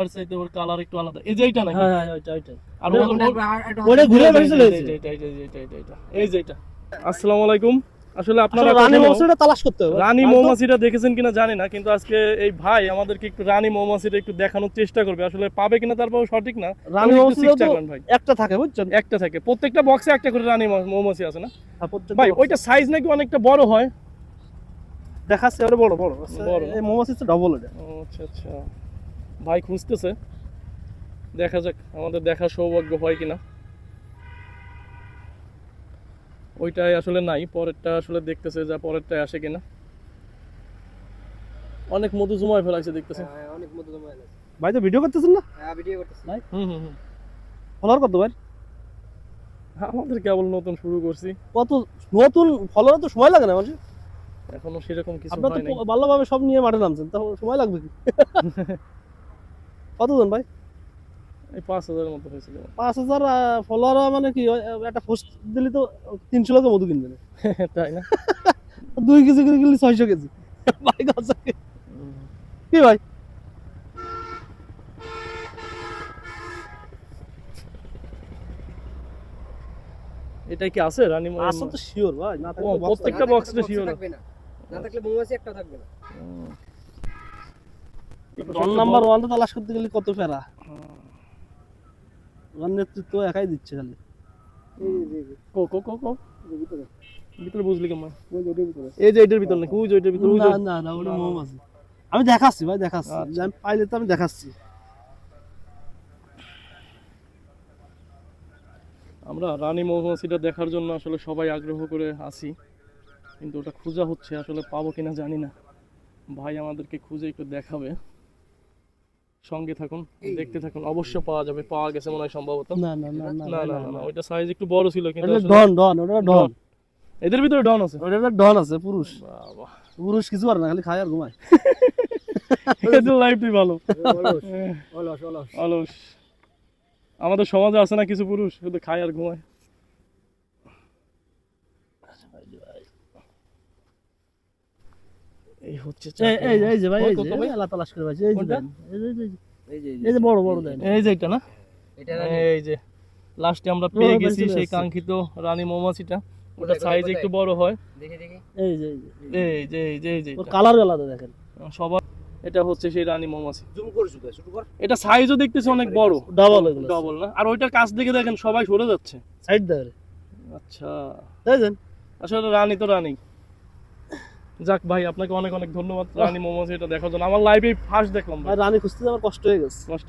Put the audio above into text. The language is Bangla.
আর চাইতে ওর কালার একটু আলাদা। এই যে এইটা নাকি? হ্যাঁ হ্যাঁ ওইটা ওইটা। আর ওটা- ওর- ওটা- ওটা ঘুরে এই যে, বেশি চলে এই যে, গেছে। এইটা, এইটা, এইটা, এইটা, এইটা, এই যে এইটা। আসসালামু আলাইকুম। আসলে আপনারা রানী কখনো তালাশ করতে হবে। রানী মৌমাছিটা দেখেছেন কিনা জানি না কিন্তু আজকে এই ভাই আমাদেরকে একটু রানী মৌমাছিটা একটু দেখানোর চেষ্টা করবে। আসলে পাবে কিনা তারপর সঠিক না। রানী একটু ভাই। থাকে বুঝছেন? একটা থাকে। প্রত্যেকটা বক্সে একটা করে রানী মৌমাছি আছে না? ভাই ওইটা সাইজ নাকি অনেকটা বড় হয়? দেখাচ্ছে বড় বড়। বড়। এই ডবল এটা আচ্ছা আচ্ছা। ভাই খুঁজতেছে। দেখা যাক আমাদের দেখার সৌভাগ্য হয় কিনা। ওইটাই আসলে নাই পরেরটা আসলে দেখতেছে যা পরেরটাই আসে কিনা। অনেক মধু জমায় ফেলাইছে দেখতেছে। অনেক মতো জমা ভাই তো ভিডিও করতেছেন না? হ্যাঁ ভিডিও করতেছি। হুম হুম হুম। ফলোয়ার কত ভাই? আমাদের কেবল নতুন শুরু করছি। কত নতুন ফলোয়ার তো সময় লাগে না মানে এখনও সেরকম কিছু হয় তো ভালোভাবে সব নিয়ে মাঠে নামছেন তখন সময় লাগবে কি? কতজন ভাই? এই পাঁচ হাজারের মতো হয়েছিল পাঁচ হাজার ফলোয়ার মানে কি একটা পোস্ট দিলে তো তিনশো লোকে মধু কিনবে তাই না? দুই কেজি করে কিনলে ছয়শো কেজি। ভাই কি? ভাই? এটাই কি আছে রানী আসল তো শিওর ভাই না প্রত্যেকটা থাকবে। box টা না থাকলে sure। থাকবে না। না থাকলে মৌমাছি একটা থাকবে না। নাম্বার ওয়ান তালাশ করতে গেলে কত ফেরা ওয়ান নেতৃত্ব একাই দিচ্ছে খালি। কো কো কো কো। ভিতরে। ভিতরে বুঝলি কেমন ওই যে ওটার ভিতরে। এই যে এটার ভিতর নাকি? ওই যে এটার ভিতর না না না ওটা না, না, না। মৌমাছি আমি দেখাচ্ছি ভাই দেখাচ্ছি। আচ্ছা। আমি পাইলে তো আমি দেখাচ্ছি। আমরা রানী মৌমাছিটা দেখার জন্য আসলে সবাই আগ্রহ করে আসি কিন্তু ওটা খোঁজা হচ্ছে আসলে পাবো কিনা জানি না। ভাই আমাদেরকে খুঁজে একটু দেখাবে। সঙ্গে থাকুন দেখতে থাকুন। অবশ্য পাওয়া যাবে পাওয়া গেছে মনে হয় সম্ভবত। না না না না না না ওইটা সাইজ একটু বড় ছিল কিন্তু ডন ডন ওটা ডন। এদের ভিতরে ডন আছে? ওটা ভিতরে ডন আছে পুরুষ। পুরুষ কিছু আর না খালি খায় আর ঘুমায়। এদের লাইফই ভালো। অলস অলস অলস। আমাদের সমাজে আছে না কিছু পুরুষ শুধু খায় আর ঘুমায়। এই হচ্ছে এই এই এই যে ভাই এই যে আল্লাহ তালাশ করে পাইছে এই যে এই যে- এই যে- এই যে এই যে বড় বড় দেন এই যে এটা না এই যে লাস্টে আমরা পেয়ে গেছি সেই কাঙ্ক্ষিত রানী মৌমাছিটা ওটা সাইজ একটু বড় হয় দেখি দেখি এই যে এই যে এই যে এই যে এই যে ওর এটা। কালার আলাদা দেখেন সবার এটা হচ্ছে সেই রানী মৌমাছি জুম করে শুরু কর এটা সাইজও দেখতেছি অনেক বড় ডাবল এগুলো ডবল না আর ওইটার কাছ থেকে দেখেন সবাই সরে যাচ্ছে সাইড আচ্ছা আসলে রানী তো রানী যাক ভাই আপনাকে অনেক অনেক ধন্যবাদ। রানী মোমো এটা দেখার জন্য। আমার লাইভে ফার্স্ট দেখলাম ভাই। রানী খুঁজতে আমার কষ্ট হয়ে গেছে। কষ্ট